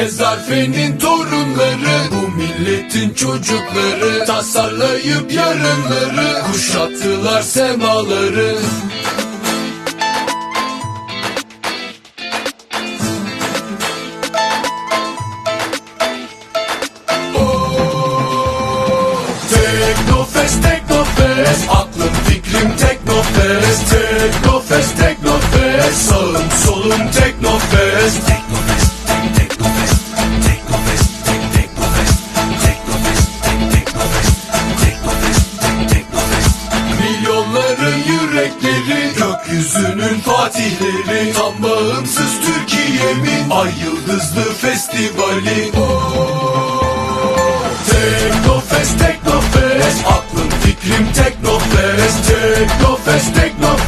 Ezarfe'nin torunları Bu milletin çocukları Tasarlayıp yarınları Kuşattılar semaları. Teknofest, Teknofest Aklım fikrim Teknofest. Teknofest, Teknofest Sağım solum Teknofest, Gökyüzünün fatihleri Tam bağımsız Türkiye'min Ay yıldızlı festivali. Teknofest, Teknofest Aklım fikrim Teknofest. Teknofest, Teknofest